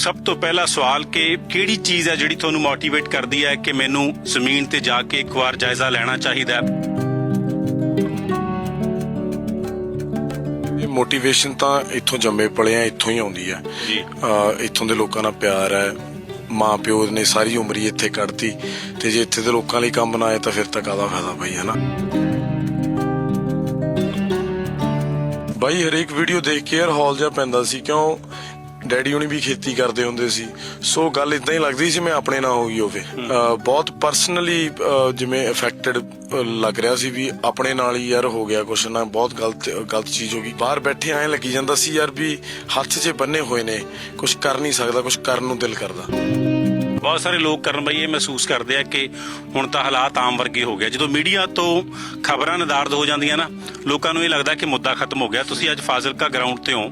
ਸਭ ਤੋਂ ਪਹਿਲਾ ਸਵਾਲ ਕਿ ਕਿਹੜੀ ਚੀਜ਼ ਹੈ ਜਿਹੜੀ ਤੁਹਾਨੂੰ ਮੋਟੀਵੇਟ ਕਰਦੀ ਹੈ ਕਿ ਮੈਨੂੰ ਜ਼ਮੀਨ ਤੇ ਜਾ ਕੇ ਇੱਕ ਵਾਰ ਜਾਇਜ਼ਾ ਲੈਣਾ ਚਾਹੀਦਾ ਹੈ? ਇਹ ਮੋਟੀਵੇਸ਼ਨ ਤਾਂ ਇੱਥੋਂ ਜੰਮੇ ਪਲੇ ਆ ਇੱਥੋਂ ਹੀ ਆਉਂਦੀ ਹੈ ਜੀ। ਇੱਥੋਂ ਦੇ ਲੋਕਾਂ ਨਾਲ ਪਿਆਰ ਹੈ ਮਾਂ ਪਿਓ ਨੇ ਸਾਰੀ ਉਮਰ ਹੀ ਇੱਥੇ ਕੱਢਤੀ ਤੇ ਜੇ ਇੱਥੇ ਦੇ ਲੋਕਾਂ ਲਈ ਕੰਮ ਬਣਾਏ ਤਾਂ ਫਿਰ ਤਾਂ ਕਾਹਦਾ ਫਾਇਦਾ ਬਾਈ ਹਨਾ? ਬਾਈ ਹਰੇਕ ਵੀਡੀਓ ਦੇਖ ਕੇ ਯਾਰ ਹੌਲ ਜਿਹਾ ਪੈਂਦਾ ਸੀ ਕਿਉਂ? ਡੈਡੀ ਹੁਣੀ ਵੀ ਖੇਤੀ ਕਰਦੇ ਹੁੰਦੇ ਸੀ। ਸੋ ਗੱਲ ਇਦਾਂ ਹੀ ਲੱਗਦੀ ਸੀ ਮੈਂ ਆਪਣੇ ਨਾਲ ਹੋ ਗਈ ਹੋਵੇ ਬਹੁਤ ਪਰਸਨਲੀ ਜਿਵੇਂ ਇਫੈਕਟਡ ਲੱਗ ਰਿਹਾ ਸੀ ਵੀ ਆਪਣੇ ਨਾਲ ਹੀ ਯਾਰ ਹੋ ਗਿਆ ਕੁਛ ਨਾ, ਬਹੁਤ ਗਲਤ ਗਲਤ ਚੀਜ਼ ਹੋ ਗਈ। ਬਾਹਰ ਬੈਠੇ ਐਂ ਲੱਗੀ ਜਾਂਦਾ ਸੀ ਯਾਰ ਵੀ ਹੱਥ 'ਚ ਬੰਨੇ ਹੋਏ ਨੇ, ਕੁਛ ਕਰ ਨਹੀਂ ਸਕਦਾ, ਕੁਛ ਕਰਨ ਨੂੰ ਦਿਲ ਕਰਦਾ। ਬਹੁਤ ਸਾਰੇ ਲੋਕ ਕਰਨ ਬਈ, ਇਹ ਮਹਿਸੂਸ ਕਰਦੇ ਆ ਕਿ ਹੁਣ ਤਾਂ ਹਾਲਾਤ ਆਮ ਵਰਗੇ ਹੋ ਗਏ ਜਦੋਂ ਮੀਡੀਆ ਤੋਂ ਖਬਰਾਂ ਨਿਦਾਰਦ ਹੋ ਜਾਂਦੀਆਂ ਨਾ, ਲੋਕਾਂ ਨੂੰ ਇਹ ਲੱਗਦਾ ਕਿ ਮੁੱਦਾ ਖਤਮ ਹੋ ਗਿਆ। ਤੁਸੀਂ ਅੱਜ ਫਾਜ਼ਿਲਕਾ ਗਰਾਊਂਡ ਤੇ ਹੋ।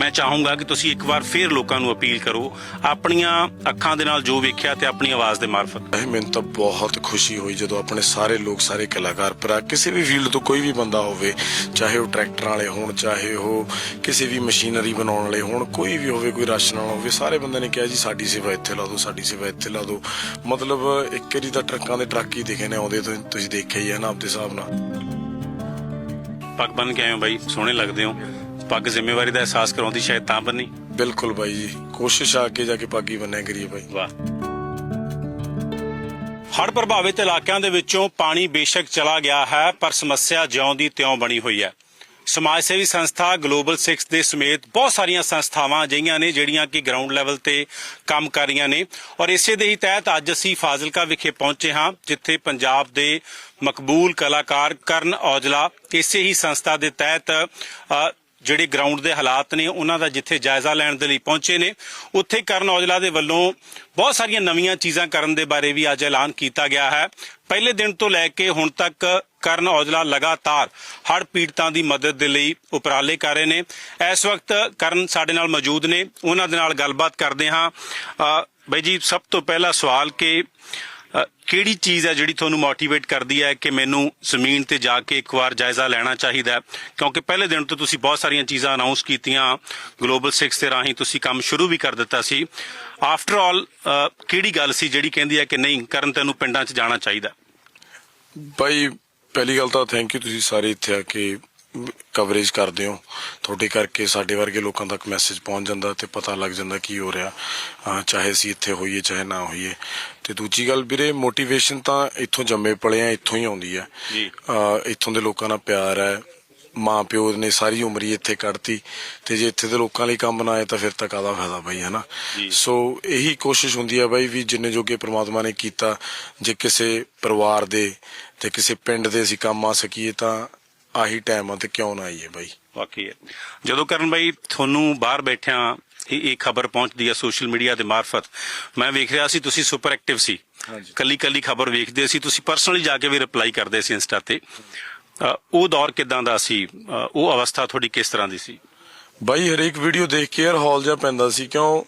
ਮੈਂ ਚਾਹੂੰਗਾ ਕਿ ਤੁਸੀਂ ਇੱਕ ਵਾਰ ਫੇਰ ਲੋਕਾਂ ਨੂੰ ਅਪੀਲ ਕਰੋ ਆਪਣੀਆਂ ਅੱਖਾਂ ਦੇ ਨਾਲ ਜੋ ਵੇਖਿਆ ਤੇ ਆਪਣੀ ਆਵਾਜ਼ ਦੇ ਮਾਰਫਤ। ਮੈਨੂੰ ਤਾਂ ਬਹੁਤ ਖੁਸ਼ੀ ਹੋਈ ਜਦੋਂ ਆਪਣੇ ਸਾਰੇ ਲੋਕ ਸਾਰੇ ਕਲਾਕਾਰ ਭਰਾ ਕਿਸੇ ਵੀ ਫੀਲਡ ਤੋਂ ਕੋਈ ਵੀ ਬੰਦਾ ਹੋਵੇ ਚਾਹੇ ਉਹ ਟਰੈਕਟਰਾਂ ਵਾਲੇ ਹੋਣ ਚਾਹੇ ਉਹ ਕਿਸੇ ਵੀ ਮਸ਼ੀਨਰੀ ਬਣਾਉਣ ਵਾਲੇ ਹੋਣ ਕੋਈ ਵੀ ਹੋਵੇ ਕੋਈ ਰਾਸ਼ਨ ਵਾਲਾ ਹੋਵੇ ਸਾਰੇ ਬੰਦੇ ਨੇ ਕਿਹਾ ਜੀ ਸਾਡੀ ਸੇਵਾ ਇੱਥੇ ਲਾ ਦਿਓ ਸਾਡੀ ਸੇਵਾ ਇੱਥੇ ਲਾ ਦਿਓ। ਮਤਲਬ ਇੱਕ ਵਾਰੀ ਤਾਂ ਟਰੱਕਾਂ ਦੇ ਟਰੱਕ ਹੀ ਦਿਖੇ ਨੇ ਆਉਂਦੇ ਤੁਸੀਂ- ਤੁਸੀਂ ਦੇਖਿਆ ਹੀ ਹੈ ਨਾ ਆਪਦੇ ਹਿਸਾਬ ਨਾਲ। ਪੱਗ ਬੰਨ ਕੇ ਆਏ ਹੋ ਬਾਈ ਸੋਹਣੇ ਲੱਗਦੇ ਹੋ। ਪੱਗ ਜ਼ਿੰਮੇਵਾਰੀ ਦਾ ਅਹਿਸਾਸ ਕਰਾਉਂਦੀ ਸ਼ਾਇਦ ਤਾਂ ਬੰਨੀ। ਬਿਲਕੁਲ ਬਾਈ ਜੀ। ਕੋਸ਼ਿਸ਼ ਆ ਕੇ ਜਾ ਕੇ ਪਾਗੀ ਬੰਨਿਆ ਕਰੀਏ ਬਾਈ। ਵਾਹ। ਹੜ੍ਹ ਪ੍ਰਭਾਵਿਤ ਇਲਾਕਿਆਂ ਦੇ ਵਿੱਚੋਂ ਪਾਣੀ ਬੇਸ਼ੱਕ ਚਲਾ ਗਿਆ ਹੈ ਪਰ ਸਮੱਸਿਆ ਜਿਉਂ ਦੀ ਤਿਉਂ ਬਣੀ ਹੋਈ ਹੈ। ਸਮਾਜ ਸੇਵੀ ਸੰਸਥਾ ਗਲੋਬਲ 6 ਦੇ ਸਮੇਤ ਬਹੁਤ ਸਾਰੀਆਂ ਸੰਸਥਾਵਾਂ ਅਜਿਹੀਆਂ ਨੇ ਜਿਹੜੀਆਂ ਕਿ ਗਰਾਊਂਡ ਲੈਵਲ ਤੇ ਕੰਮ ਕਰ ਰਹੀਆਂ ਨੇ। ਔਰ ਇਸੇ ਦੇ ਹੀ ਤਹਿਤ ਅੱਜ ਅਸੀਂ ਫਾਜ਼ਿਲਕਾ ਵਿਖੇ ਪਹੁੰਚੇ ਹਾਂ ਜਿੱਥੇ ਪੰਜਾਬ ਦੇ ਮਕਬੂਲ ਕਲਾਕਾਰ ਕਰਨ ਔਜਲਾ ਇਸੇ ਹੀ ਸੰਸਥਾ ਦੇ ਤਹਿਤ ਅ, ਜਿਹੜੇ ਗਰਾਊਂਡ ਦੇ ਹਾਲਾਤ ਨੇ ਉਹਨਾਂ ਦਾ ਜਿੱਥੇ ਜਾਇਜ਼ਾ ਲੈਣ ਦੇ ਲਈ ਪਹੁੰਚੇ ਨੇ ਉੱਥੇ ਕਰਨ ਔਜਲਾ ਦੇ ਵੱਲੋਂ ਬਹੁਤ ਸਾਰੀਆਂ ਨਵੀਆਂ ਚੀਜ਼ਾਂ ਕਰਨ ਦੇ ਬਾਰੇ ਵੀ ਅੱਜ ਐਲਾਨ ਕੀਤਾ ਗਿਆ ਹੈ। ਪਹਿਲੇ ਦਿਨ ਤੋਂ ਲੈ ਕੇ ਹੁਣ ਤੱਕ ਕਰਨ ਔਜਲਾ ਲਗਾਤਾਰ ਹੜ੍ਹ ਪੀੜਤਾਂ ਦੀ ਮਦਦ ਦੇ ਲਈ ਉਪਰਾਲੇ ਕਰ ਰਹੇ ਨੇ। ਇਸ ਵਕਤ ਕਰਨ ਸਾਡੇ ਨਾਲ ਮੌਜੂਦ ਨੇ ਉਹਨਾਂ ਦੇ ਨਾਲ ਗੱਲਬਾਤ ਕਰਦੇ ਹਾਂ। ਅ, ਬਾਈ ਜੀ ਸਭ ਤੋਂ ਪਹਿਲਾ ਸਵਾਲ ਕਿ ਕਿਹੜੀ ਚੀਜ਼ ਹੈ ਜਿਹੜੀ ਤੁਹਾਨੂੰ ਮੋਟੀਵੇਟ ਕਰਦੀ ਹੈ ਕਿ ਮੈਨੂੰ ਜ਼ਮੀਨ ਤੇ ਜਾ ਕੇ ਇੱਕ ਵਾਰ ਜਾਇਜ਼ਾ ਲੈਣਾ ਚਾਹੀਦਾ ਹੈ? ਕਿਉਂਕਿ ਪਹਿਲੇ ਦਿਨ ਤੋਂ ਤੁਸੀਂ ਬਹੁਤ ਸਾਰੀਆਂ ਚੀਜ਼ਾਂ ਅਨਾਉਂਸ ਕੀਤੀਆਂ ਗਲੋਬਲ 6 ਦੇ ਰਾਹੀਂ ਤੁਸੀਂ ਕੰਮ ਸ਼ੁਰੂ ਵੀ ਕਰ ਦਿੱਤਾ ਸੀ। ਆਫਟਰ ਆਲ ਕਿਹੜੀ ਗੱਲ ਸੀ ਜਿਹੜੀ ਕਹਿੰਦੀ ਹੈ ਕਿ ਨਹੀਂ, ਕਰਨ ਤੈਨੂੰ ਪਿੰਡਾਂ 'ਚ ਜਾਣਾ ਚਾਹੀਦਾ? ਭਾਈ ਪਹਿਲੀ ਗੱਲ ਤਾਂ ਥੈਂਕ ਯੂ ਤੁਸੀਂ ਸਾਰੇ ਇੱਥੇ ਆ ਕੇ ਕਵਰੇਜ ਕਰਦੇ ਹੋ ਤੁਹਾਡੇ ਕਰਕੇ ਸਾਡੇ ਵਰਗੇ ਲੋਕਾਂ ਤੱਕ ਮੈਸੇਜ ਪਹੁੰਚ ਜਾਂਦਾ ਤੇ ਪਤਾ ਲੱਗ ਜਾਂਦਾ ਕੀ ਹੋ ਰਿਹਾ ਚਾਹੇ ਅਸੀਂ ਇੱਥੇ ਹੋਈਏ ਚਾਹੇ ਨਾ ਹੋਈਏ ਤੇ ਦੂਜੀ ਗੱਲ ਵੀਰੇ ਮੋਟੀਵੇਸ਼ਨ ਤਾਂ ਇੱਥੋਂ ਜੰਮੇ ਪਲੇ ਆ ਇੱਥੋਂ ਹੀ ਆਉਂਦੀ ਹੈ ਜੀ। ਇੱਥੋਂ ਦੇ ਲੋਕਾਂ ਨਾਲ ਪਿਆਰ ਹੈ ਮਾਂ ਪਿਓ ਨੇ ਸਾਰੀ ਉਮਰ ਹੀ ਇੱਥੇ ਕੱਢਤੀ ਤੇ ਜੇ ਇੱਥੇ ਦੇ ਲੋਕਾਂ ਲਈ ਕੰਮ ਬਣਾਏ ਤਾਂ ਫਿਰ ਤਾਂ ਕਾਹਦਾ ਫਾਇਦਾ ਬਾਈ ਹਨਾ। ਸੋ ਇਹੀ ਕੋਸ਼ਿਸ਼ ਹੁੰਦੀ ਹੈ ਬਾਈ ਵੀ ਜਿੰਨੇ ਜੋਗੇ ਪ੍ਰਮਾਤਮਾ ਨੇ ਕੀਤਾ ਜੇ ਕਿਸੇ ਪਰਿਵਾਰ ਦੇ ਤੇ ਕਿਸੇ ਪਿੰਡ ਦੇ ਅਸੀਂ ਕੰਮ ਆ ਸਕੀਏ ਤਾਂ ਆਹੀ ਟਾਈਮ ਆ ਤੇ ਕਿਉਂ ਨਾ ਆਈਏ ਬਾਈ? ਵਾਕਈ ਹੈ। ਜਦੋਂ ਕਰਨ ਬਾਈ ਤੁਹਾਨੂੰ ਬਾਹਰ ਬੈਠਿਆਂ ਇਹ ਇਹ ਖਬਰ ਪਹੁੰਚਦੀ ਹੈ ਸੋਸ਼ਲ ਮੀਡੀਆ ਦੇ ਮਾਰਫਤ ਮੈਂ ਵੇਖ ਰਿਹਾ ਸੀ ਤੁਸੀਂ ਸੁਪਰ ਐਕਟਿਵ ਸੀ। ਕੱਲੀ ਕੱਲੀ ਖਬਰ ਵੇਖਦੇ ਸੀ ਤੁਸੀਂ ਪਰਸਨਲੀ ਜਾ ਕੇ ਵੀ ਰਿਪਲਾਈ ਕਰਦੇ ਸੀ ਇੰਸਟਾ ਤੇ। ਅ, ਉਹ ਦੌਰ ਕਿਦਾਂ ਦਾ ਸੀ? ਅ, ਉਹ ਅਵਸਥਾ ਤੁਹਾਡੀ ਕਿਸ ਤਰ੍ਹਾਂ ਦੀ ਸੀ? ਬਾਈ ਹਰੇਕ ਵੀਡੀਓ ਦੇਖ ਕੇ ਯਾਰ ਹੌਲ ਜਿਹਾ ਪੈਂਦਾ ਸੀ ਕਿਉਂ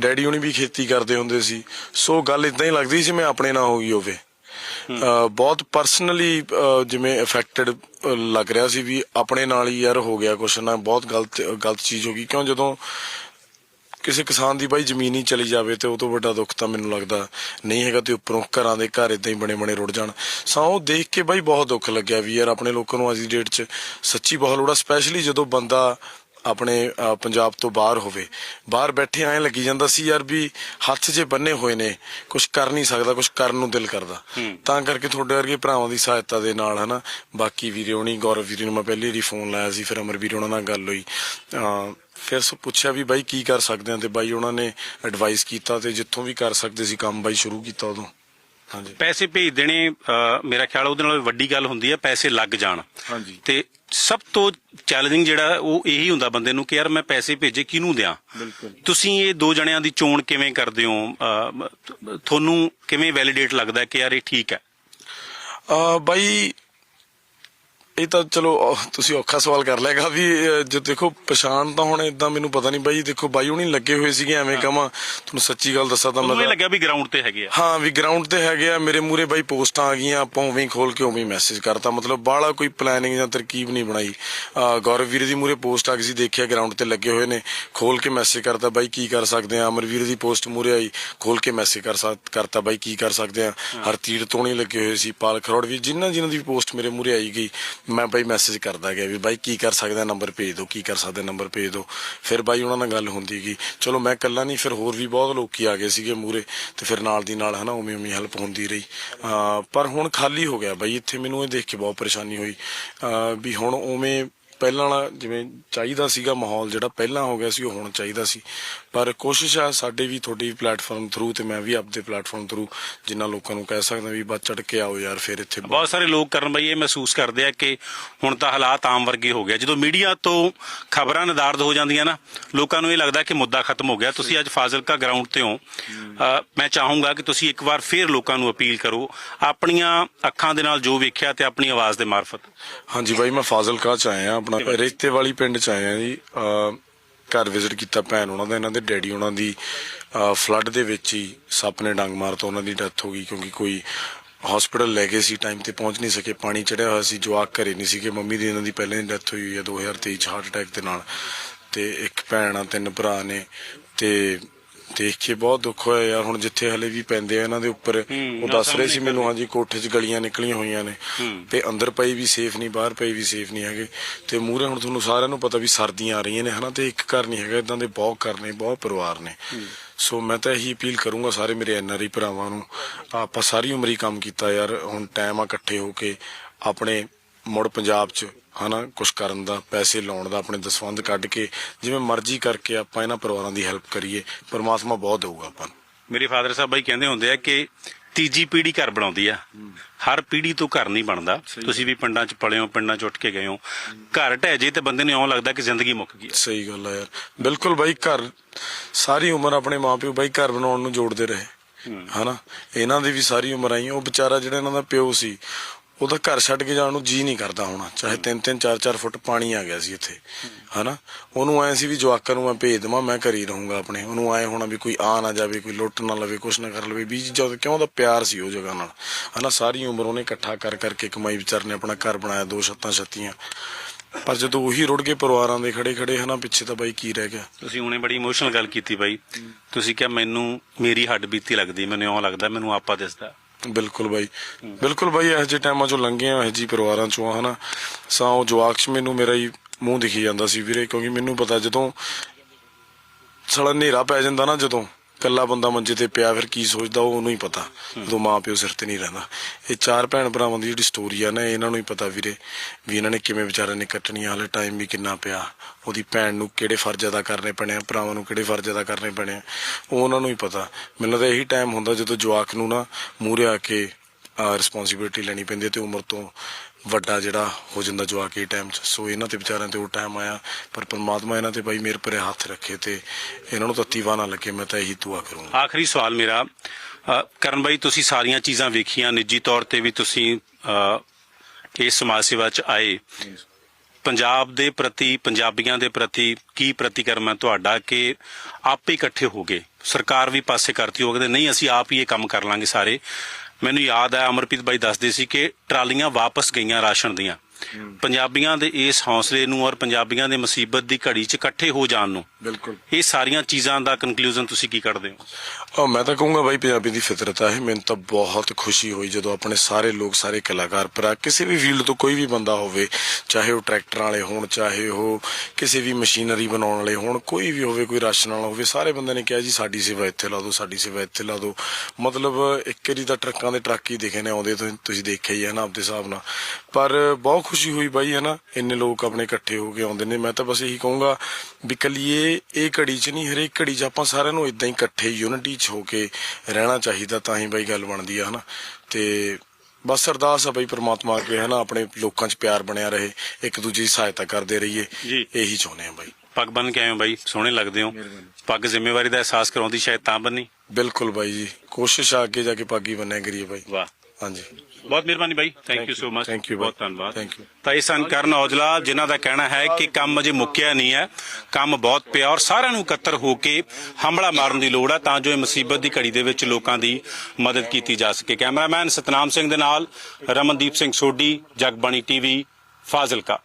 ਡੈਡੀ ਹੁਣੀ ਵੀ ਖੇਤੀ ਕਰਦੇ ਹੁੰਦੇ ਸੀ। ਸੋ ਗੱਲ ਇਦਾਂ ਹੀ ਲੱਗਦੀ ਸੀ ਮੈਂ ਆਪਣੇ ਨਾਲ ਹੋ ਗਈ ਹੋਵੇ। ਬਹੁਤ ਪਰਸਨਲੀ ਜਿਵੇਂ ਇਫੈਕਟਡ ਲੱਗ ਰਿਹਾ ਸੀ ਵੀ ਆਪਣੇ ਨਾਲ ਹੀ ਯਾਰ ਹੋ ਗਿਆ ਕੁਛ ਨਾ, ਬਹੁਤ ਗਲਤ ਗਲਤ ਚੀਜ਼ ਹੋ ਗਈ। ਕਿਉਂ? ਜਦੋਂ ਕਿਸੇ ਕਿਸਾਨ ਦੀ ਬਾਈ ਜ਼ਮੀਨ ਹੀ ਚਲੀ ਜਾਵੇ ਤੇ ਉਹ ਤੋਂ ਵੱਡਾ ਦੁੱਖ ਤਾਂ ਮੈਨੂੰ ਲੱਗਦਾ ਨਹੀਂ ਹੈਗਾ ਤੇ ਉੱਪਰੋਂ ਘਰਾਂ ਦੇ ਘਰ ਇਦਾਂ ਹੀ ਬਣੇ ਬਣੇ ਰੁੜ ਜਾਣ। ਸੋ ਉਹ ਦੇਖ ਕੇ ਬਾਈ ਬਹੁਤ ਦੁੱਖ ਲੱਗਿਆ ਵੀ ਯਾਰ ਆਪਣੇ ਲੋਕਾਂ ਨੂੰ ਅੱਜ ਦੀ ਡੇਟ 'ਚ ਸੱਚੀ ਬਹੁਤ ਲੋੜ ਆ ਸਪੈਸ਼ਲੀ ਜਦੋਂ ਬੰਦਾ ਆਪਣੇ ਪੰਜਾਬ ਤੋਂ ਬਾਹਰ ਹੋਵੇ। ਬਾਹਰ ਬੈਠੇ ਐਂ ਲੱਗੀ ਜਾਂਦਾ ਸੀ ਯਾਰ ਵੀ ਹੱਥ 'ਚ ਬੰਨੇ ਹੋਏ ਨੇ ਕੁਝ ਕਰ ਨਹੀਂ ਸਕਦਾ ਕੁਝ ਕਰਨ ਨੂੰ ਦਿਲ ਕਰਦਾ। ਹੂੰ। ਤਾਂ ਕਰਕੇ ਤੁਹਾਡੇ ਵਰਗੇ ਭਰਾਵਾਂ ਦੀ ਸਹਾਇਤਾ ਦੇ ਨਾਲ ਹਨਾ? ਬਾਕੀ ਵੀਰੇ ਹੋਣੀ ਗੌਰਵ ਵੀਰੇ ਨੂੰ ਮੈਂ ਪਹਿਲੀ ਵਾਰੀ ਫੋਨ ਲਾਇਆ ਸੀ ਫਿਰ ਅਮਰ ਵੀਰੇ ਉਹਨਾਂ ਨਾਲ ਗੱਲ ਹੋਈ। ਫਿਰ ਸੋ ਪੁੱਛਿਆ ਵੀ ਬਾਈ ਕੀ ਕਰ ਸਕਦੇ ਆ ਤੇ ਬਾਈ ਉਹਨਾਂ ਨੇ ਐਡਵਾਈਸ ਕੀਤਾ ਤੇ ਜਿੱਥੋਂ ਵੀ ਕਰ ਸਕਦੇ ਸੀ ਕੰਮ ਬਾਈ ਸ਼ੁਰੂ ਕੀਤਾ ਉਦੋਂ। ਹਾਂਜੀ। ਪੈਸੇ ਭੇਜ ਦੇਣੇ ਅ, ਮੇਰਾ ਖਿਆਲ ਉਹਦੇ ਨਾਲ ਵੱਡੀ ਗੱਲ ਹੁੰਦੀ ਹੈ ਪੈਸੇ ਲੱਗ ਜਾਣ। ਹਾਂਜੀ। ਤੇ ਸਭ ਤੋਂ ਚੈਲੰਜਿੰਗ ਜਿਹੜਾ ਉਹ ਇਹੀ ਹੁੰਦਾ ਬੰਦੇ ਨੂੰ ਕਿ ਯਾਰ ਮੈਂ ਪੈਸੇ ਭੇਜੇ ਕਿਹਨੂੰ ਦਿਆਂ? ਬਿਲਕੁਲ। ਤੁਸੀਂ ਇਹ ਦੋ ਜਣਿਆਂ ਦੀ ਚੋਣ ਕਿਵੇਂ ਕਰਦੇ ਹੋ? ਅਹ, ਮ- ਤੁਹਾਨੂੰ ਕਿਵੇਂ ਵੈਲੀਡੇਟ ਲੱਗਦਾ ਹੈ ਕਿ ਯਾਰ ਇਹ ਠੀਕ ਹੈ? ਆ ਬਾਈ ਇਹ ਤਾਂ ਚਲੋ ਤੁਸੀਂ ਔਖਾ ਸਵਾਲ ਕਰ ਲਿਆਗਾ ਵੀ ਜੇ ਦੇਖੋ ਪਛਾਣ ਤਾਂ ਹੁਣ ਇਦਾਂ ਮੈਨੂੰ ਪਤਾ ਨਹੀਂ ਬਾਈ ਦੇਖੋ ਬਾਈ ਹੁਣੀ ਲੱਗੇ ਹੋਏ ਸੀਗੇ ਐਵੇਂ ਕਹਾਂ ਤੁਹਾਨੂੰ ਸੱਚੀ ਗੱਲ ਦੱਸਾਂ ਤਾਂ ਮੈਨੂੰ ਲੱਗਿਆ ਵੀ ਗਰਾਊਂਡ ਤੇ ਹੈਗੇ ਆ। ਹਾਂ ਵੀ ਗਰਾਊਂਡ ਤੇ ਹੈਗੇ ਆ ਮੇਰੇ ਮੂਰੇ ਬਾਈ ਪੋਸਟਾਂ ਆ ਗਈਆਂ ਆਪਾਂ ਉਵੇਂ ਖੋਲ ਕੇ ਉਵੇਂ ਮੈਸੇਜ ਕਰਤਾ। ਮਤਲਬ ਬਾਹਲਾ ਕੋਈ ਪਲੈਨਿੰਗ ਜਾਂ ਤਰਕੀਬ ਨਹੀਂ ਬਣਾਈ। ਗੌਰਵ ਵੀਰ ਦੀ ਮੂਰੇ ਪੋਸਟ ਆ ਗਈ ਸੀ ਦੇਖਿਆ ਗਰਾਊਂਡ ਤੇ ਲੱਗੇ ਹੋਏ ਨੇ ਖੋਲ ਕੇ ਮੈਸੇਜ ਕਰਤਾ ਬਾਈ ਕੀ ਕਰ ਸਕਦੇ ਆ। ਅਮਰਵੀਰ ਦੀ ਪੋਸਟ ਮੂਰੇ ਆਈ ਖੋਲ ਕੇ ਮੈਸੇਜ ਕਰ ਸਕ- ਕਰਤਾ ਬਾਈ ਕੀ ਕਰ ਸਕਦੇ ਆ। ਹਰਤੀਰ ਤੋਣੀ ਲੱਗੇ ਹੋਏ ਸੀ ਪਾਲ ਖਰੋੜ ਵੀ ਜਿਨ੍ਹਾਂ ਜਿਨ੍ਹਾਂ ਦੀ ਪੋਸਟ ਮੇਰੇ ਮੂਰੇ ਆਈ ਗਈ ਮੈਂ ਬਾਈ ਮੈਸੇਜ ਕਰਦਾ ਗਿਆ ਵੀ ਬਾਈ ਕੀ ਕਰ ਸਕਦਾ ਨੰਬਰ ਭੇਜ ਦਿਓ ਕੀ ਕਰ ਸਕਦੇ ਨੰਬਰ ਭੇਜ ਦਿਓ ਫਿਰ ਬਾਈ ਉਹਨਾਂ ਨਾਲ ਗੱਲ ਹੁੰਦੀ ਗਈ। ਚਲੋ ਮੈਂ ਇਕੱਲਾ ਨਹੀਂ, ਫਿਰ ਹੋਰ ਵੀ ਬਹੁਤ ਲੋਕੀ ਆ ਗਏ ਸੀਗੇ ਮੂਰੇ ਤੇ ਫਿਰ ਨਾਲ ਦੀ ਨਾਲ ਹਨਾ ਉਵੇਂ ਉਵੇਂ ਹੈਲਪ ਹੁੰਦੀ ਰਹੀ। ਪਰ ਹੁਣ ਖਾਲੀ ਹੋ ਗਿਆ ਬਾਈ। ਇੱਥੇ ਮੈਨੂੰ ਇਹ ਦੇਖ ਕੇ ਬਹੁਤ ਪਰੇਸ਼ਾਨੀ ਹੋਈ। ਵੀ ਹੁਣ ਉਵੇਂ ਪਹਿਲਾਂ ਵਾਲਾ ਜਿਵੇਂ ਚਾਹੀਦਾ ਸੀਗਾ ਮਾਹੌਲ ਜਿਹੜਾ ਪਹਿਲਾਂ ਹੋ ਗਿਆ ਸੀ ਉਹ ਹੁਣ ਚਾਹੀਦਾ ਸੀ। ਪਰ ਕੋਸ਼ਿਸ਼ ਆ ਸਾਡੇ ਵੀ ਤੁਹਾਡੀ ਪਲੇਟਫਾਰਮ ਥਰੂ ਤੇ ਮੈਂ ਵੀ ਆਪਦੇ ਪਲੇਟਫਾਰਮ ਥਰੂ ਜਿੰਨਾ ਲੋਕਾਂ ਨੂੰ ਕਹਿ ਸਕਦਾ ਵੀ ਬਸ ਚੜ ਕੇ ਆਓ ਯਾਰ ਫਿਰ ਇੱਥੇ ਬਹੁਤ ਸਾਰੇ ਲੋਕ ਕਰਨ ਬਈ ਇਹ ਮਹਿਸੂਸ ਕਰਦੇ ਆ ਕਿ ਹੁਣ ਤਾਂ ਹਾਲਾਤ ਆਮ ਵਰਗੇ ਹੋ ਗਏ। ਜਦੋਂ ਮੀਡੀਆ ਤੋਂ ਖਬਰਾਂ ਨਿਦਾਰਦ ਹੋ ਜਾਂਦੀਆਂ ਨਾ ਲੋਕਾਂ ਨੂੰ ਇਹ ਲੱਗਦਾ ਕਿ ਮੁੱਦਾ ਖਤਮ ਹੋ ਗਿਆ। ਤੁਸੀਂ ਅੱਜ ਫਾਜ਼ਿਲਕਾ ਗਰਾਊਂਡ ਤੇ ਹੋ। ਮੈਂ ਚਾਹੂੰਗਾ ਕਿ ਤੁਸੀਂ ਇੱਕ ਵਾਰ ਫੇਰ ਲੋਕਾਂ ਨੂੰ ਅਪੀਲ ਕਰੋ ਆਪਣੀਆਂ ਅੱਖਾਂ ਦੇ ਨਾਲ ਜੋ ਵੇਖਿਆ ਤੇ ਆਪਣੀ ਆਵਾਜ਼ ਦੇ ਮਾਰਫਤ। ਹਾਂਜੀ ਬਾਈ ਮੈਂ ਫਾਜ਼ਿਲਕਾ ਚ ਆਇਆ। ਆਪਣਾ ਰੇਤੇ ਵਾਲੀ ਪਿੰਡ ਚ ਆਇਆ ਜੀ ਅਹ ਘਰ ਵਿਜ਼ਿਟ ਕੀਤਾ ਭੈਣ ਉਹਨਾਂ ਦਾ ਇਹਨਾਂ ਦੇ ਡੈਡੀ ਉਹਨਾਂ ਦੀ ਫਲੱਡ ਦੇ ਵਿੱਚ ਹੀ ਸੱਪ ਨੇ ਡੰਗ ਮਾਰ ਤੋਂ ਉਹਨਾਂ ਦੀ ਡੈਥ ਹੋ ਗਈ ਕਿਉਂਕਿ ਕੋਈ ਹਸਪੀਟਲ ਲੈ ਗਏ ਸੀ ਟਾਈਮ ਤੇ ਪਹੁੰਚ ਨਹੀਂ ਸਕੇ ਪਾਣੀ ਚੜਿਆ ਹੋਇਆ ਸੀ ਜਵਾਕ ਘਰੇ ਨਹੀਂ ਸੀਗੇ ਮੰਮੀ ਦੀ ਇਹਨਾਂ ਦੀ ਪਹਿਲਾਂ ਹੀ ਡੈਥ ਹੋਈ ਹੋਈ ਹੈ 2023 ਚ ਹਾਰਟ ਅਟੈਕ ਦੇ ਨਾਲ। ਤੇ ਇੱਕ ਭੈਣ ਆ ਤਿੰਨ ਭਰਾ ਨੇ ਤੇ ਦੇਖ ਕੇ ਬਹੁਤ ਦੁੱਖ ਹੋਇਆ ਯਾਰ ਹੁਣ ਜਿੱਥੇ ਹਲੇ ਵੀ ਪੈਂਦੇ ਆ ਇਹਨਾਂ ਦੇ ਉੱਪਰ ਉਹ ਦੱਸ ਰਹੇ ਸੀ ਮੈਨੂੰ ਹਾਂਜੀ ਕੋਠੇ 'ਚ ਗਲੀਆਂ ਨਿਕਲੀਆਂ ਹੋਈਆਂ ਨੇ। ਤੇ ਅੰਦਰ ਪਈ ਵੀ ਸੇਫ ਨਹੀਂ ਬਾਹਰ ਪਈ ਵੀ ਸੇਫ ਨਹੀਂ ਹੈਗੇ। ਤੇ ਮੂਹਰੇ ਹੁਣ ਤੁਹਾਨੂੰ ਸਾਰਿਆਂ ਨੂੰ ਪਤਾ ਵੀ ਸਰਦੀਆਂ ਆ ਰਹੀਆਂ ਨੇ ਹਨਾ ਤੇ ਇੱਕ ਘਰ ਨਹੀਂ ਹੈਗਾ ਇਦਾਂ ਦੇ ਬਹੁਤ ਘਰ ਨੇ ਬਹੁਤ ਪਰਿਵਾਰ ਨੇ। ਸੋ ਮੈਂ ਤਾਂ ਇਹੀ ਅਪੀਲ ਕਰੂੰਗਾ ਸਾਰੇ ਮੇਰੇ ਐਨਆਰਆਈ ਭਰਾਵਾਂ ਨੂੰ ਆਪਾਂ ਸਾਰੀ ਉਮਰ ਹੀ ਕੰਮ ਕੀਤਾ ਯਾਰ ਹੁਣ ਟਾਈਮ ਆ ਇਕੱਠੇ ਹੋ ਕੇ ਆਪਣੇ ਮੁੜ ਪੰਜਾਬ 'ਚ ਹਨਾ ਕੁਝ ਕਰਨ ਦਾ ਪੈਸੇ ਲਾਉਣ ਦਾ ਆਪਣੇ ਦਸਵੰਦ ਕੱਢ ਕੇ ਜਿਵੇਂ ਮਰਜ਼ੀ ਕਰਕੇ ਆਪਾਂ ਇਹਨਾਂ ਪਰਿਵਾਰਾਂ ਦੀ ਹੈਲਪ ਕਰੀਏ ਪਰਮਾਤਮਾ ਬਹੁਤ ਦੇਊਗਾ ਆਪਾਂ ਨੂੰ। ਮੇਰੇ ਫਾਦਰ ਸਾਹਿਬ ਬਾਈ ਕਹਿੰਦੇ ਹੁੰਦੇ ਆ ਕਿ ਤੀਜੀ ਪੀੜ੍ਹੀ ਘਰ ਬਣਾਉਂਦੀ ਆ। ਹਰ ਪੀੜ੍ਹੀ ਤੋਂ ਘਰ ਨਹੀਂ ਬਣਦਾ। ਤੁਸੀਂ ਵੀ ਪਿੰਡਾਂ 'ਚ ਪਲੇ ਹੋ ਪਿੰਡਾਂ 'ਚ ਉੱਠ ਕੇ ਗਏ ਹੋ। ਘਰ ਢਹਿ ਜੇ ਤੇ ਬੰਦੇ ਨੂੰ ਇਉਂ ਲੱਗਦਾ ਕਿ ਜ਼ਿੰਦਗੀ ਮੁੱਕ ਗਈ। ਸਹੀ ਗੱਲ ਆ ਯਾਰ। ਬਿਲਕੁਲ ਬਾਈ ਘਰ ਸਾਰੀ ਉਮਰ ਆਪਣੇ ਮਾਪਿਓ ਬਾਈ ਘਰ ਬਣਾਉਣ ਨੂੰ ਜੋੜਦੇ ਰਹੇ। ਹਨਾ ਇਹਨਾਂ ਦੀ ਵੀ ਸਾਰੀ ਉਮਰ ਆਈ। ਉਹ ਵਿਚਾਰਾ ਜਿਹੜਾ ਇਹਨਾਂ ਦਾ ਪਿਓ ਸੀ ਉਹਦਾ ਘਰ ਛੱਡ ਕੇ ਜਾਣ ਨੂੰ ਜੀ ਨਹੀਂ ਕਰਦਾ ਹੋਣਾ। ਚਾਹੇ 3-3 4-4 ਫੁੱਟ ਪਾਣੀ ਆ ਗਿਆ ਸੀ ਇੱਥੇ। ਹਨਾ? ਉਹਨੂੰ ਐ ਸੀ ਵੀ ਜਵਾਕਾਂ ਨੂੰ ਮੈਂ ਭੇਜ ਦੇਵਾਂ, ਮੈਂ ਘਰ ਰਹੂੰਗਾ ਆਪਣੇ। ਉਹਨੂੰ ਐ ਹੋਣਾ ਵੀ ਕੋਈ ਆ ਨਾ ਜਾਵੇ, ਕੋਈ ਲੁੱਟ ਨਾ ਲਵੇ, ਕੁਛ ਨਾ ਕਰ ਲਵੇ। ਵੀ ਜਦ ਕਿਉਂ ਦਾ ਪਿਆਰ ਸੀ ਉਹ ਜਗ੍ਹਾ ਨਾਲ। ਹਨਾ? ਸਾਰੀ ਉਮਰ ਉਹਨੇ ਇਕੱਠਾ ਕਰ, ਕਰਕੇ ਕਮਾਈ ਵਿਚਾਰ ਨੇ ਆਪਣਾ ਘਰ ਬਣਾਇਆ, ਦੋ ਛੱਤਾਂ ਛੱਤੀਆਂ। ਪਰ ਜਦੋਂ ਉਹੀ ਰੁੜ ਗਏ ਪਰਿਵਾਰਾਂ ਦੇ ਖੜੇ ਖੜੇ, ਹਨਾ, ਪਿੱਛੇ ਤਾਂ ਬਾਈ ਕੀ ਰਹਿ ਗਿਆ? ਤੁਸੀਂ ਹੁਣੇ ਬੜੀ ਇਮੋਸ਼ਨਲ ਗੱਲ ਕੀਤੀ ਬਾਈ। ਤੁਸੀਂ ਕਿਹਾ ਮੈਨੂੰ, ਮੇਰੀ ਹੱਡ ਬੀਤੀ ਲੱਗਦੀ, ਮੈਨੂੰ ਇਉਂ ਲੱਗਦਾ, ਮੈਨੂੰ ਆਪਾ ਦਿਸਦਾ। ਬਿਲਕੁਲ ਬਾਈ। ਬਿਲਕੁਲ ਬਾਈ, ਇਹੋ ਜਿਹੇ ਟਾਈਮਾਂ ਚੋਂ ਲੰਘੇ ਆ, ਇਹੋ ਜਿਹੇ ਪਰਿਵਾਰਾਂ ਚੋਂ ਆ ਹਨਾ। ਸਾ ਉਹ ਜਵਾਕਸ਼ ਮੈਨੂੰ ਮੇਰਾ ਹੀ ਮੂੰਹ ਦਿਖੀ ਜਾਂਦਾ ਸੀ ਵੀਰੇ, ਕਿਉਂਕਿ ਮੈਨੂੰ ਪਤਾ ਜਦੋਂ ਸੜਾ ਹਨੇਰਾ ਪੈ ਜਾਂਦਾ ਨਾ ਜਦੋਂ ਕੱਲਾ ਬੰਦਾ ਮੰਜੇ ਤੇ ਪਿਆ, ਫਿਰ ਕੀ ਸੋਚਦਾ, ਉਹ ਉਹਨੂੰ ਹੀ ਪਤਾ, ਜਦੋਂ ਮਾਂ ਪਿਓ ਸਿਰ ਤੇ ਨਹੀਂ ਰਹਿੰਦਾ। ਇਹ ਚਾਰ ਭੈਣ ਭਰਾਵਾਂ ਦੀ ਜਿਹੜੀ ਸਟੋਰੀ ਆ ਨਾ, ਇਹਨਾਂ ਨੂੰ ਹੀ ਪਤਾ ਵੀਰੇ, ਵੀ ਇਹਨਾਂ ਨੇ ਕਿਵੇਂ ਵਿਚਾਰਿਆਂ ਨੇ ਕੱਟਣੀ ਆ ਹਲੇ ਟਾਈਮ ਵੀ ਕਿੰਨਾ ਪਿਆ। ਉਹਦੀ ਭੈਣ ਨੂੰ ਕਿਹੜੇ ਫਰਜ਼ ਅਦਾ ਕਰਨੇ ਪੈਣੇ ਆ, ਭਰਾਵਾਂ ਨੂੰ ਕਿਹੜੇ ਫਰਜ਼ ਅਦਾ ਕਰਨੇ ਪੈਣੇ ਆ, ਉਹ ਉਹਨਾਂ ਨੂੰ ਹੀ ਪਤਾ। ਮੈਨੂੰ ਲੱਗਦਾ ਇਹੀ ਟਾਈਮ ਹੁੰਦਾ ਜਦੋਂ ਜਵਾਕ ਨੂੰ ਨਾ ਮੂਹਰੇ ਆ ਕੇ ਰਿਸਪੌਂਸਿਬਿਲਟੀ ਲੈਣੀ ਪੈਂਦੀ ਹੈ ਤੇ ਉਮਰ ਤੋਂ ਵੱਡਾ ਜਿਹੜਾ ਹੋ ਜਾਂਦਾ ਜਵਾਕ ਇਹ ਟਾਈਮ 'ਚ। ਸੋ ਇਹਨਾਂ ਤੇ ਵਿਚਾਰਿਆਂ ਤੇ ਉਹ ਟਾਈਮ ਆਇਆ ਪਰ ਪਰਮਾਤਮਾ ਇਹਨਾਂ ਤੇ ਬਾਈ ਮੇਰੇ ਪਰੇ ਹੱਥ ਰੱਖੇ ਤੇ ਇਹਨਾਂ ਨੂੰ ਤੱਤੀਵਾ ਨਾ ਲੱਗੇ ਮੈਂ ਤਾਂ ਇਹੀ ਦੁਆ ਕਰੂੰਗਾ। ਆਖਰੀ ਸਵਾਲ ਮੇਰਾ ਕਰਨ ਬਾਈ ਤੁਸੀਂ ਸਾਰੀਆਂ ਚੀਜ਼ਾਂ ਵੇਖੀਆਂ ਨਿੱਜੀ ਤੌਰ ਤੇ ਵੀ ਤੁਸੀਂ ਇਸ ਸਮਾਜ ਸੇਵਾ 'ਚ ਆਏ। ਪੰਜਾਬ ਦੇ ਪ੍ਰਤੀ ਪੰਜਾਬੀਆਂ ਦੇ ਪ੍ਰਤੀ ਕੀ ਪ੍ਰਤੀਕਰਮ ਹੈ ਤੁਹਾਡਾ ਕਿ ਆਪੇ ਇਕੱਠੇ ਹੋ ਗਏ? ਸਰਕਾਰ ਵੀ ਪਾਸੇ ਕਰਤੀ ਹੋ ਗਏ ਨਹੀਂ ਅਸੀਂ ਆਪ ਹੀ ਇਹ ਕੰਮ ਕਰ ਲਾਂਗੇ ਸਾਰੇ। ਮੈਨੂੰ ਯਾਦ ਹੈ ਅਮਰਪ੍ਰੀਤ ਬਾਈ ਦੱਸਦੇ ਸੀ ਕਿ ਟਰਾਲੀਆਂ ਵਾਪਸ ਗਈਆਂ ਰਾਸ਼ਨ ਦੀਆਂ। ਪੰਜਾਬੀਆਂ ਦੇ ਇਸ ਹੌਸਲੇ ਨੂੰ ਔਰ ਪੰਜਾਬੀਆਂ ਦੇ ਮੁਸੀਬਤ ਦੀ ਘੜੀ 'ਚ ਇਕੱਠੇ ਹੋ ਜਾਣ ਨੂੰ ਬਿਲਕੁਲ। ਇਹ ਸਾਰੀਆਂ ਚੀਜ਼ਾਂ ਦਾ ਕਨਕਲੂਜਨ ਤੁਸੀਂ ਕੀ ਕੱਢਦੇ ਹੋ? ਉਹ ਮੈਂ ਤਾਂ ਕਹੂੰਗਾ ਬਾਈ ਪੰਜਾਬੀ ਦੀ ਫਿਤਰਤ ਇਹ। ਮੈਨੂੰ ਤਾਂ ਬਹੁਤ ਖੁਸ਼ੀ ਹੋਈ ਜਦੋਂ ਆਪਣੇ ਸਾਰੇ ਲੋਕ ਸਾਰੇ ਕਲਾਕਾਰ ਭਰਾ ਕਿਸੇ ਵੀ ਫੀਲਡ ਤੋਂ ਕੋਈ ਵੀ ਬੰਦਾ ਹੋਵੇ ਚਾਹੇ ਉਹ ਟਰੈਕਟਰਾਂ ਵਾਲੇ ਹੋਣ ਚਾਹੇ ਉਹ ਕਿਸੇ ਵੀ ਮਸ਼ੀਨਰੀ ਬਣਾਉਣ ਵਾਲੇ ਹੋਣ ਕੋਈ ਵੀ ਹੋਵੇ ਕੋਈ ਰਾਸ਼ਨ ਵਾਲਾ ਹੋਵੇ ਸਾਰੇ ਬੰਦੇ ਨੇ ਕਿਹਾ ਜੀ ਸਾਡੀ ਸੇਵਾ ਇੱਥੇ ਲਾ ਦਿਓ ਸਾਡੀ ਸੇਵਾ ਇੱਥੇ ਲਾ ਦਿਓ। ਮਤਲਬ ਇੱਕ ਵਾਰੀ ਤਾਂ ਟਰੱਕਾਂ ਦੇ ਟਰੱਕ ਹੀ ਦਿਖੇ ਨੇ ਆਉਂਦੇ ਤੁਸੀਂ- ਤੁਸੀਂ ਦੇਖਿਆ ਹੀ ਹੈ ਨਾ ਆਪਦੇ ਹਿਸਾਬ ਨਾਲ। ਪਰ ਬਹੁਤ ਖੁਸ਼ੀ ਹੋਈ ਬਾਈ ਹੈ ਨਾ? ਇੰਨੇ ਲੋਕ ਆਪਣੇ ਇਕੱਠੇ ਹੋ ਕੇ ਆਉਂਦੇ ਨੇ। ਮੈਂ ਤਾਂ ਬਸ ਇਹੀ ਕਹੂੰਗਾ ਵੀ ਕੱਲੀਏ ਇਹ ਘੜੀ 'ਚ ਨਹੀਂ ਹਰੇਕ ਘੜੀ 'ਚ ਆਪਾਂ ਸਾਰਿਆਂ ਨੂੰ ਇਦਾਂ ਹੀ ਇਕੱਠੇ ਯੂਨਿਟੀ 'ਚ ਹੋ ਕੇ ਰਹਿਣਾ ਚਾਹੀਦਾ ਤਾਂ ਹੀ ਬਾਈ ਗੱਲ ਬਣਦੀ ਆ ਹਨਾ। ਤੇ ਬਸ ਅਰਦਾਸ ਆ ਬਾਈ ਪ੍ਰਮਾਤਮਾ ਅੱਗੇ ਹੈ ਨਾ ਆਪਣੇ ਲੋਕਾਂ 'ਚ ਪਿਆਰ ਬਣਿਆ ਰਹੇ ਇੱਕ ਦੂਜੇ ਦੀ ਸਹਾਇਤਾ ਕਰਦੇ ਰਹੀਏ। ਜੀ। ਇਹੀ ਚਾਹੁੰਦੇ ਆ ਬਾਈ। ਪੱਗ ਬੰਨ ਕੇ ਆਏ ਹੋ ਬਾਈ ਸੋਹਣੇ ਲੱਗਦੇ ਹੋ। ਪੱਗ ਜ਼ਿੰਮੇਵਾਰੀ ਦਾ ਅਹਿਸਾਸ ਕਰਾਉਂਦੀ ਸ਼ਾਇਦ ਤਾਂ ਬੰਨੀ। ਬਿਲਕੁਲ ਬਾਈ ਜੀ। ਕੋਸ਼ਿਸ਼ ਆ ਅੱਗੇ ਜਾ ਕੇ ਪਾਗੀ ਬੰਨਿਆ ਕਰੀਏ ਬਾਈ। ਵਾਹ। ਹਾਂਜੀ। ਬਹੁਤ ਮਿਹਰਬਾਨੀ ਬਾਈ ਥੈਂਕ ਯੂ. ਸੋ ਮਚ ਬਹੁਤ। ਧੰਨਵਾਦ. ਤਾਂ ਇਹ ਸਨ ਕਰਨ ਔਜਲਾ ਜਿਨ੍ਹਾਂ ਦਾ ਕਹਿਣਾ ਹੈ ਕਿ ਕੰਮ ਅਜੇ ਮੁੱਕਿਆ ਨਹੀਂ ਹੈ ਕੰਮ ਬਹੁਤ ਪਿਆ ਔਰ ਸਾਰਿਆਂ ਨੂੰ ਇਕੱਤਰ ਹੋ ਕੇ ਹੰਬਲਾ ਮਾਰਨ ਦੀ ਲੋੜ ਹੈ ਤਾਂ ਜੋ ਇਹ ਮੁਸੀਬਤ ਦੀ ਘੜੀ ਦੇ ਵਿੱਚ ਲੋਕਾਂ ਦੀ ਮਦਦ ਕੀਤੀ ਜਾ ਸਕੇ ਕੈਮਰਾਮੈਨ ਸਤਨਾਮ ਸਿੰਘ ਦੇ ਨਾਲ ਰਮਨਦੀਪ ਸਿੰਘ ਸੋਢੀ ਜਗਬਾਣੀ ਟੀਵੀ ਫਾਜ਼ਿਲਕਾ